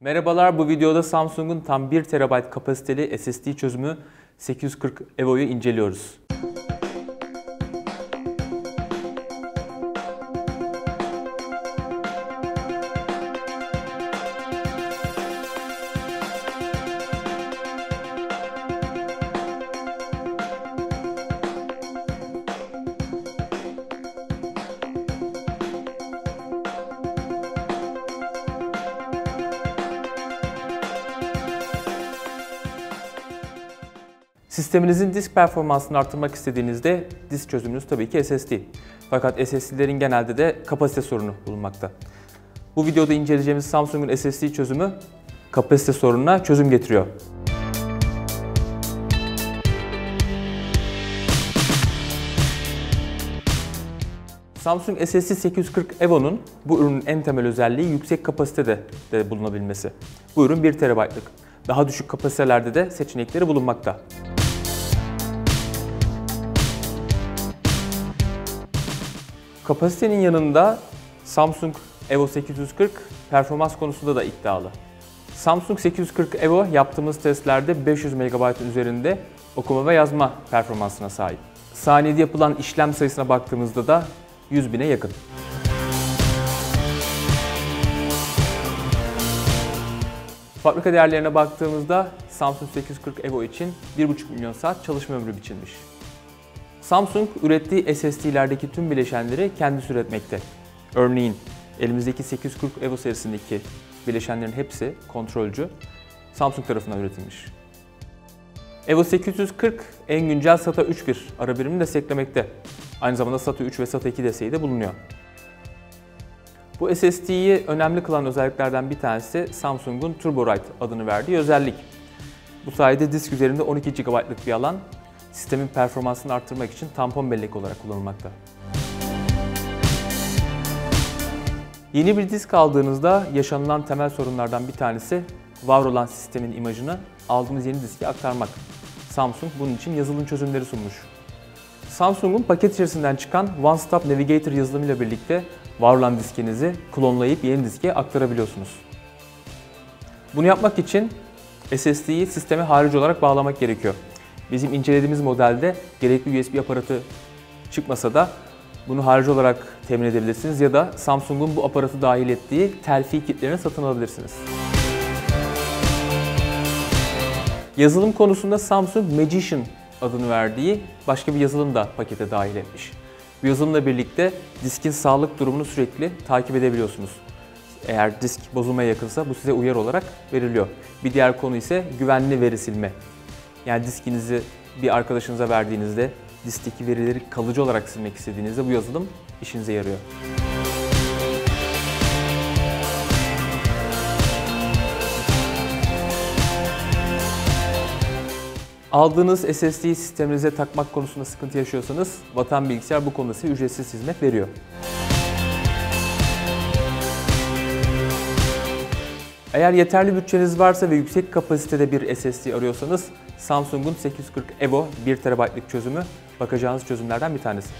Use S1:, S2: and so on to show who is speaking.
S1: Merhabalar, bu videoda Samsung'un tam 1 TB kapasiteli SSD çözümü 840 EVO'yu inceliyoruz. Sisteminizin disk performansını arttırmak istediğinizde disk çözümünüz tabii ki SSD. Fakat SSD'lerin genelde de kapasite sorunu bulunmakta. Bu videoda inceleyeceğimiz Samsung'un SSD çözümü kapasite sorununa çözüm getiriyor. Samsung SSD 840 EVO'nun bu ürünün en temel özelliği yüksek kapasitede de bulunabilmesi. Bu ürün 1 TB'lık. Daha düşük kapasitelerde de seçenekleri bulunmakta. Kapasitenin yanında Samsung Evo 840 performans konusunda da iddialı. Samsung 840 Evo yaptığımız testlerde 500 MB'ın üzerinde okuma ve yazma performansına sahip. Saniyede yapılan işlem sayısına baktığımızda da 100 bine yakın. Fabrika değerlerine baktığımızda Samsung 840 Evo için 1,5 milyon saat çalışma ömrü biçilmiş. Samsung ürettiği SSD'lerdeki tüm bileşenleri kendisi üretmekte. Örneğin elimizdeki 840 Evo serisindeki bileşenlerin hepsi kontrolcü Samsung tarafından üretilmiş. Evo 840 en güncel SATA 3.1 ara birimini desteklemekte. Aynı zamanda SATA 3 ve SATA 2 desteği de bulunuyor. Bu SSD'yi önemli kılan özelliklerden bir tanesi Samsung'un TurboWrite adını verdiği özellik. Bu sayede disk üzerinde 12 GB'lık bir alan sistemin performansını arttırmak için tampon bellek olarak kullanılmakta. Yeni bir disk aldığınızda yaşanılan temel sorunlardan bir tanesi var olan sistemin imajını aldığınız yeni diske aktarmak. Samsung bunun için yazılım çözümleri sunmuş. Samsung'un paket içerisinden çıkan One Stop Navigator yazılımıyla birlikte var olan diskinizi klonlayıp yeni diske aktarabiliyorsunuz. Bunu yapmak için SSD'yi sisteme harici olarak bağlamak gerekiyor. Bizim incelediğimiz modelde gerekli USB aparatı çıkmasa da bunu harici olarak temin edebilirsiniz ya da Samsung'un bu aparatı dahil ettiği terfi kitlerini satın alabilirsiniz. Yazılım konusunda Samsung Magician adını verdiği başka bir yazılım da pakete dahil etmiş. Bu yazılımla birlikte diskin sağlık durumunu sürekli takip edebiliyorsunuz. Eğer disk bozulmaya yakınsa bu size uyarı olarak veriliyor. Bir diğer konu ise güvenli veri silme. Yani diskinizi bir arkadaşınıza verdiğinizde diskteki verileri kalıcı olarak silmek istediğinizde bu yazılım işinize yarıyor. Aldığınız SSD'yi sisteminize takmak konusunda sıkıntı yaşıyorsanız Vatan Bilgisayar bu konuda size ücretsiz hizmet veriyor. Eğer yeterli bütçeniz varsa ve yüksek kapasitede bir SSD arıyorsanız Samsung'un 840 EVO 1 TB'lık çözümü bakacağınız çözümlerden bir tanesi.